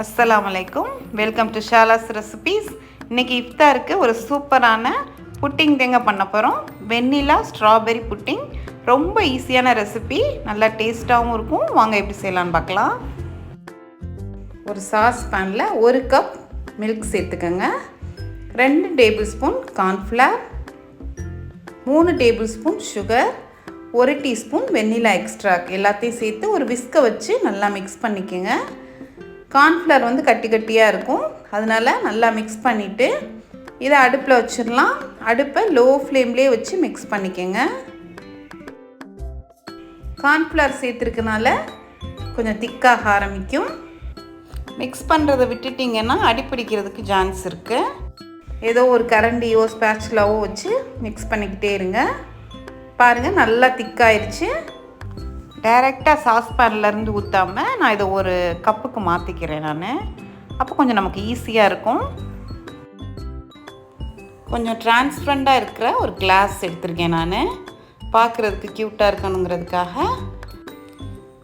அஸ்லாம் வலைக்கும் welcome to ஷாலாஸ் recipes இன்றைக்கி இஃப்தாருக்கு ஒரு சூப்பரான புட்டிங் தேங்க பண்ண போகிறோம் வெண்ணிலா ஸ்ட்ராபெரி புட்டிங். ரொம்ப ஈஸியான ரெசிபி. நல்லா டேஸ்ட்டாகவும் இருக்கும். வாங்க எப்படி செய்யலான்னு பார்க்கலாம். ஒரு சாஸ் பேனில் ஒரு கப் மில்க் சேர்த்துக்கோங்க. ரெண்டு டேபிள் ஸ்பூன் கார்ன்ஃப்ளவர். மூணு டேபிள் ஸ்பூன் சுகர் ஒரு டீஸ்பூன் வெண்ணிலா எக்ஸ்ட்ராக் எல்லாத்தையும் சேர்த்து ஒரு விஸ்கை வச்சு நல்லா மிக்ஸ் பண்ணிக்கோங்க. கார்ன்ஃப்ளவர் வந்து கட்டி கட்டியாக இருக்கும். அதனால் நல்லா மிக்ஸ் பண்ணிவிட்டு இதை அடுப்பில் வச்சிடலாம். அடுப்பை லோ ஃப்ளேம்லேயே வச்சு மிக்ஸ் பண்ணிக்கோங்க. கார்ன்ஃப்ளவர் சேர்த்துருக்கனால கொஞ்சம் திக்காக ஆரம்பிக்கும். மிக்ஸ் பண்ணுறதை விட்டுட்டிங்கன்னா அடிப்பிடிக்கிறதுக்கு சான்ஸ் இருக்குது ஏதோ ஒரு கரண்டியோ ஸ்பேச்சுலாவோ வச்சு மிக்ஸ் பண்ணிக்கிட்டே இருங்க. பாருங்கள் நல்லா திக்காயிருச்சு டைரெக்டாக சாஸ்பேன்லேருந்து ஊற்றாமல் நான் இதை ஒரு கப்புக்கு மாற்றிக்கிறேன் நான். அப்போ கொஞ்சம் நமக்கு ஈஸியாக இருக்கும். கொஞ்சம் டிரான்ஸ்பரண்டாக இருக்கிற ஒரு கிளாஸ் எடுத்திருக்கேன் நான். பார்க்குறதுக்கு க்யூட்டாக இருக்கணுங்கிறதுக்காக.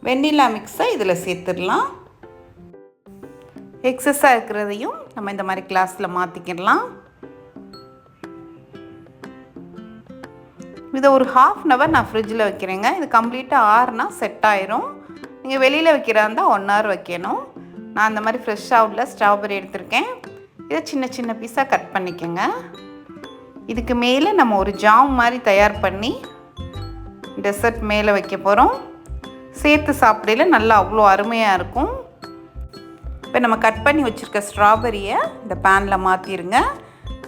வெண்ணிலா மிக்ஸை இதில் சேர்த்துடலாம். எக்ஸஸாக இருக்கிறதையும் நம்ம இந்த மாதிரி கிளாஸில் மாற்றிக்கிடலாம் இதை ஒரு ஹாஃப் அன் ஹவர் நான் ஃப்ரிட்ஜில் வைக்கிறேங்க. இது கம்ப்ளீட்டாக ஆறுனா செட் ஆயிரும். நீங்கள் வெளியில் வைக்கிறா இருந்தால் ஒன் ஹவர் வைக்கணும். நான் அந்த மாதிரி ஃப்ரெஷ்ஷாக உள்ள ஸ்ட்ராபெரி எடுத்திருக்கேன். இதை சின்ன சின்ன பீஸாக கட் பண்ணிக்கோங்க. இதுக்கு மேலே நம்ம ஒரு ஜாம் மாதிரி தயார் பண்ணி டெசர்ட் மேலே வைக்க போகிறோம் சேர்த்து சாப்பிடையில நல்லா அவ்வளோ அருமையாக இருக்கும். இப்போ நம்ம கட் பண்ணி வச்சுருக்க ஸ்ட்ராபெரியை இந்த பேனில் மாற்றிடுங்க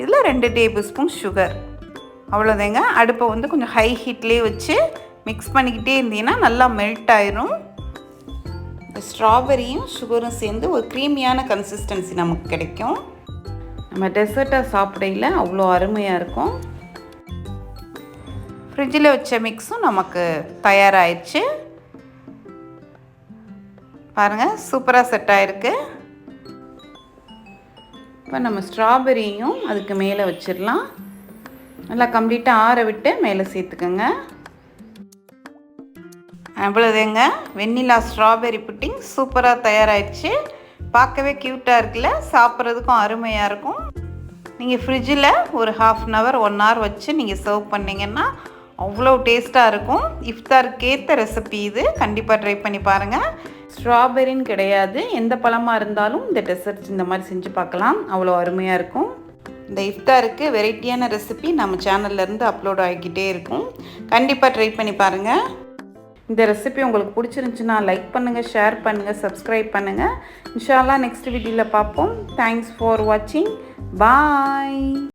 இதில் ரெண்டு டேபிள் ஸ்பூன் சுகர் அவ்வளோதாங்க அடுப்பை வந்து கொஞ்சம் ஹை ஹீட்லேயே வச்சு மிக்ஸ் பண்ணிக்கிட்டே இருந்தீங்கன்னா நல்லா மெல்ட் ஆயிரும். இந்த ஸ்ட்ராபெரியும் சுகரும் சேர்ந்து ஒரு க்ரீமியான கன்சிஸ்டன்சி நமக்கு கிடைக்கும். நம்ம டெசர்ட்டாக சாப்பிடையில் அவ்வளோ அருமையாக இருக்கும். ஃப்ரிட்ஜில் வச்ச மிக்ஸும் நமக்கு தயாராகிடுச்சு பாருங்கள் சூப்பராக செட் ஆகிருக்கு இப்போ நம்ம ஸ்ட்ராபெரியும் அதுக்கு மேலே வச்சிடலாம். நல்லா கம்ப்ளீட்டாக ஆற விட்டு மேலே சேர்த்துக்கோங்க. அவ்வளோதேங்க வெண்ணிலா ஸ்ட்ராபெரி புட்டிங் சூப்பராக தயாராகிடுச்சு பார்க்கவே க்யூட்டாக இருக்குல்ல? சாப்பிட்றதுக்கும் அருமையாக இருக்கும். நீங்கள் ஃப்ரிட்ஜில் ஒரு half an hour one hour வச்சு நீங்கள் சர்வ் பண்ணிங்கன்னா அவ்வளோ டேஸ்ட்டாக இருக்கும். இஃப்தாருக்கேற்ற ரெசிபி இது. கண்டிப்பாக ட்ரை பண்ணி பாருங்கள் ஸ்ட்ராபெரின்னு கிடையாது. எந்த பழமாக இருந்தாலும் இந்த டெசர்ட்ஸ் இந்த மாதிரி செஞ்சு பார்க்கலாம். அவ்வளோ அருமையாக இருக்கும். இந்த இஃப்தாருக்கு வெரைட்டியான ரெசிபி நம்ம சேனல்லேருந்து அப்லோட் ஆகிக்கிட்டே இருக்கும். கண்டிப்பாக ட்ரை பண்ணி பாருங்கள் இந்த ரெசிபி உங்களுக்கு பிடிச்சிருந்துச்சுன்னா லைக் பண்ணுங்கள் ஷேர் பண்ணுங்கள் சப்ஸ்கிரைப் பண்ணுங்கள் இன்ஷால்லா நெக்ஸ்ட் வீடியோவில் பார்ப்போம். தேங்க்ஸ் ஃபார் வாட்சிங் பாய்